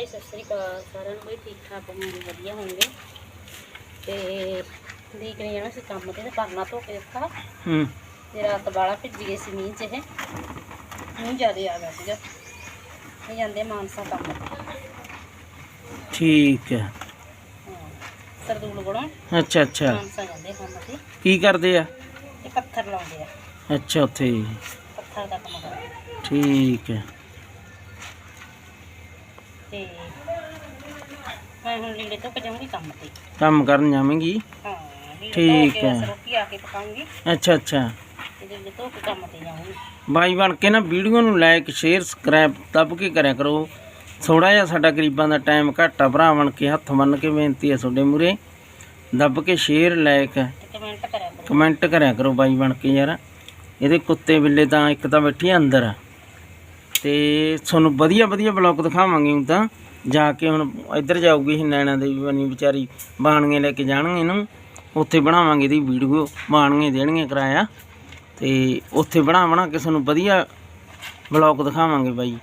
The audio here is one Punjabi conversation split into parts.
ਭਾਈ ਸਤਿ ਸ੍ਰੀ ਅਕਾਲ ਸਾਰਿਆਂ ਨੂੰ। ਬਈ ਠੀਕ ਠਾਕ ਹੋਣਗੇ ਵਧੀਆ ਹੋਣਗੇ। ਤੇ ਦੇਖ ਰਹੇ ਜਾਣਾ ਸੀ ਕੰਮ ਤੇ ਤੇ ਕਰਨਾ ਧੋ ਕੇ ਦਿੱਤਾ। ਹੂੰ। ਤੇ ਰਾਤ ਬਾਲਾ ਭਿੱਜ ਗਏ ਸੀ ਮੀਂਹ 'ਚ ਇਹ। ਮੀਂਹ ਜ਼ਿਆਦਾ ਆ ਗਿਆ ਸੀਗਾ। ਇਹ ਜਾਂਦੇ ਮਾਨਸਾ ਕੰਮ। ਠੀਕ ਹੈ। ਸਰਦੂਲ ਕੋਲੋਂ ਅੱਛਾ ਅੱਛਾ। ਮਾਨਸਾ ਜਾਂਦੇ ਕੰਮ ਤੇ। ਕੀ ਕਰਦੇ ਆ? ਤੇ ਪੱਥਰ ਲਾਉਂਦੇ ਆ। ਅੱਛਾ ਉੱਥੇ। ਪੱਥਰ ਦਾ ਕੰਮ ਕਰਦੇ ਠੀਕ ਹੈ। ਤੇ ਮੈਂ ਹੁਣ ਲੀੜੇ ਧੁੱਪ ਜਾਊਂਗੀ ਕੰਮ ਤੇ। ਕੰਮ ਕਰਨ ਜਾਵੇਂਗੀ? ਹਾਂ ਲੀੜੇ ਠੀਕ ਬਸ ਹੈ। ਰੋਟੀ ਆ ਕੇ ਪਕਾਉਂਗੀ। ਅੱਛਾ ਅੱਛਾ। ਤੇ ਲੀੜੇ ਧੋ ਕੇ ਕੰਮ ਤੇ ਜਾਊਂਗੀ। ਬਾਈ ਬਣ ਕੇ ਨਾ ਵੀਡੀਓ ਨੂੰ ਲਾਈਕ ਸ਼ੇਅਰ ਸਬਸਕ੍ਰਾਈਬ ਦੱਬ ਕੇ ਕਰਿਆ ਕਰੋ। ਥੋੜਾ ਜਿਹਾ ਸਾਡਾ ਗਰੀਬਾਂ ਦਾ ਟਾਈਮ ਘੱਟ ਭਰਾ ਬਣ ਕੇ ਹੱਥ ਬੰਨ ਕੇ ਬੇਨਤੀ ਹੈ ਤੁਹਾਡੇ ਮੂਰੇ ਦੱਬ ਕੇ ਸ਼ੇਅਰ ਲਾਈਕ ਤੇ ਕਮੈਂਟ ਕਰਿਆ ਕਰੋ। ਕਮੈਂਟ ਕਰਿਆ ਕਰੋ ਬਾਈ ਬਣ ਕੇ ਯਾਰ। ਇਹਦੇ ਕੁੱਤੇ ਬਿੱਲੇ ਤਾਂ ਇੱਕ ਤਾਂ ਬੈਠੀ ਆ ਅੰਦਰ। ਤੇ ਤੁਹਾਨੂੰ ਵਧੀਆ ਵਧੀਆ ਬਲੌਗ ਦਿਖਾਵਾਂਗੇ ਹੁਣ ਤਾਂ। ਜਾ ਕੇ ਹੁਣ ਇੱਧਰ ਜਾਊਗੀ ਇਹ ਨੈਣਾ ਦੇ ਬਣੀ ਵਿਚਾਰੀ ਬਾਣੀਆਂ ਲੈ ਕੇ ਜਾਣਗੇ ਇਹਨੂੰ। ਉੱਥੇ ਬਣਾਵਾਂਗੇ ਇਹਦੀ ਵੀਡੀਓ ਬਾਣੀਆਂ ਦੇਣਗੇ ਕਿਰਾਇਆ। ਤੇ ਉੱਥੇ ਬਣਾ ਬਣਾ ਕੇ ਤੁਹਾਨੂੰ ਵਧੀਆ ਬਲੌਗ ਦਿਖਾਵਾਂਗੇ ਬਾਈ।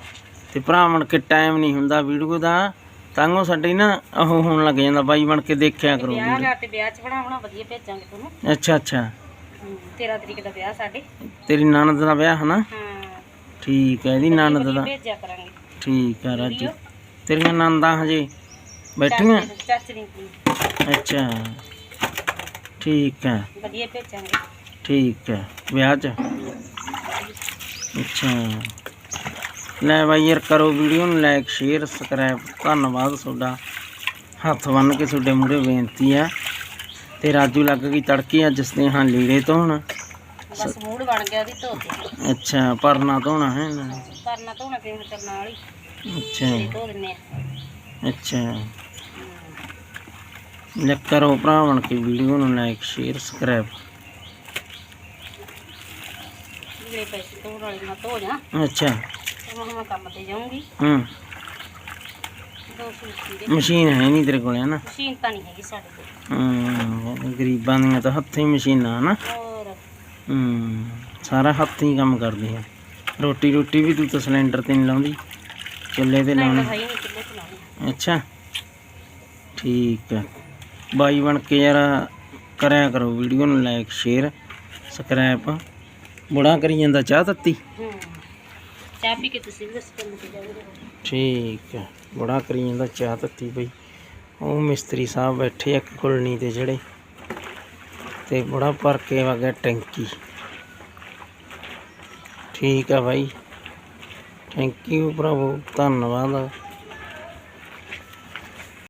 ਤੇ ਭਰਾ ਬਣ ਕੇ ਟਾਈਮ ਨਹੀਂ ਹੁੰਦਾ ਵੀਡੀਓ ਦਾ। ਤਾਂਗੋ ਸਾਡੇ ਨਾ ਉਹ ਹੋਣ ਲੱਗ ਜਾਂਦਾ ਬਾਈ ਬਣ ਕੇ ਦੇਖਿਆ ਕਰੋ ਵਿਆਹ ਤੇ ਵਿਆਹ ਚ ਬਣਾਉਣਾ ਵਧੀਆ ਭੇਜਾਂਗੇ ਤੁਹਾਨੂੰ। ਅੱਛਾ ਅੱਛਾ। 13 ਤਰੀਕ ਦਾ ਵਿਆਹ ਸਾਡੇ। ਤੇਰੀ ਨਣਦ ਦਾ ਵਿਆਹ ਹਨਾ? ਠੀਕ ਹੈ ਇਹਦੀ ਨਣਦ ਵਧੀਆ ਦਾ। ਭੇਜਿਆ ਕਰਾਂਗੇ। ਠੀਕ ਹੈ ਰਾਜੂ। ਤੇਰੀਆਂ ਨਣਦਾਂ ਹਜੇ ਬੈਠੀਆਂ? ਦੀ। ਅੱਛਾ। ਠੀਕ ਹੈ। ਵਧੀਆ ਭੇਜਾਂਗੇ। ਠੀਕ ਹੈ। ਵਿਆਹ 'ਚ? ਅੱਛਾ। ਲੈ ਬਾਈ ਯਾਰ ਕਰੋ ਵੀਡੀਓ ਨੂੰ ਲਾਈਕ ਸ਼ੇਅਰ ਸਬਸਕ੍ਰਾਈਬ ਧੰਨਵਾਦ ਤੁਹਾਡਾ। ਹੱਥ ਬੰਨ ਕੇ ਤੁਹਾਡੇ ਮੂਹਰੇ ਬੇਨਤੀ ਆ ਤੇ ਰਾਜੂ ਲੱਗ ਗਈ ਤੜਕੇ ਅੱਜ ਸਨੇਹਾਂ ਲੀੜੇ ਧੋਣ। ਬਸ ਮੂਡ ਬਣ ਗਿਆ ਉਹਦੀ ਧੋ ਕੇ। ਅੱਛਾ ਪਰਨਾ ਧੋਣਾ ਹੈ ਇਹਨਾਂ ਨੇ। ਕਰਨਾ ਧੋਣਾ ਫੇਰ ਚੱਲ ਨਾਲ ਹੀ ਅੱਛਾ। ਤੇ ਧੋ ਦਿੰਨੇ ਆ। ਅੱਛਾ। ਲੈ ਕਰੋ ਭਰਾ ਬਣ ਕੇ ਵੀਡੀਓ ਨੂੰ ਲਾਈਕ ਸ਼ੇਅਰ ਸਬਸਕ੍ਰਾਈਬ ਜਿਹੜੇ ਪੈਸੇ ਧੋਣ ਵਾਲੇ ਮੈਂ ਧੋ ਜਾ। ਅੱਛਾ। ਤੇ ਹੁਣ ਮੈਂ ਕੰਮ ਤੇ ਜਾਊਂਗੀ। ਹੂੰ। ਦੋ ਸੂਟ ਦੇ ਮਸ਼ੀਨ ਹੈ ਨਹੀਂ ਤੇਰੇ ਕੋਲ ਹੈ ਨਾ? ਮਸ਼ੀਨ ਤਾਂ ਨਹੀਂ ਹੈਗੀ ਸਾਡੇ ਕੋਲ। ਹੂੰ ਗਰੀਬਾਂ ਦੀਆਂ ਤਾਂ ਹੱਥੀਂ ਮਸ਼ੀਨਾਂ ਹਨਾ ਹੋਰ ਹੂੰ ਸਾਰਾ ਹੱਥੀਂ ਕੰਮ ਕਰਦੇ ਆ। ਰੋਟੀ ਰੋਟੀ ਵੀ ਤੂੰ ਤਾਂ ਸਿਲੰਡਰ ਤੇ ਨਹੀਂ ਲਾਉਂਦੀ ਚੁੱਲ੍ਹੇ ਤੇ ਲਾਉਣੀ। ਹੈ ਹੀ ਅੱਛਾ। ਠੀਕ ਹੈ ਬਾਈ ਬਣ ਕੇ ਯਾਰ ਕਰਿਆ ਕਰੋ ਵੀਡੀਓ ਨੂੰ ਲਾਈਕ ਸ਼ੇਅਰ ਸਬਸਕ੍ਰਾਈਬ ਬੁੜਾ ਕਰੀ ਜਾਂਦਾ ਚਾਹ ਤੱਤੀ। ਹੂੰ ਚਾਹ ਪੀ ਕੇ ਤੁਸੀਂ ਵੀ ਦੱਸ ਕੰਮ ਤੇ ਜਾਓਗੇ ਠੀਕ ਹੈ ਬੜਾ ਕਰੀ ਜਾਂਦਾ ਚਾਹ ਤੱਤੀ ਬਈ। ਉਹ ਮਿਸਤਰੀ ਸਾਹਿਬ ਬੈਠੇ ਆ ਕੁਲਣੀ ਤੇ ਜਿਹੜੇ। ਤੇ ਬੜਾ ਭਰ ਕੇ ਗਿਆ ਟੈਂਕੀ। ਠੀਕ ਆ ਬਾਈ। ਥੈਂਕ ਯੂ ਭਰਾਵੋ ਧੰਨਵਾਦ।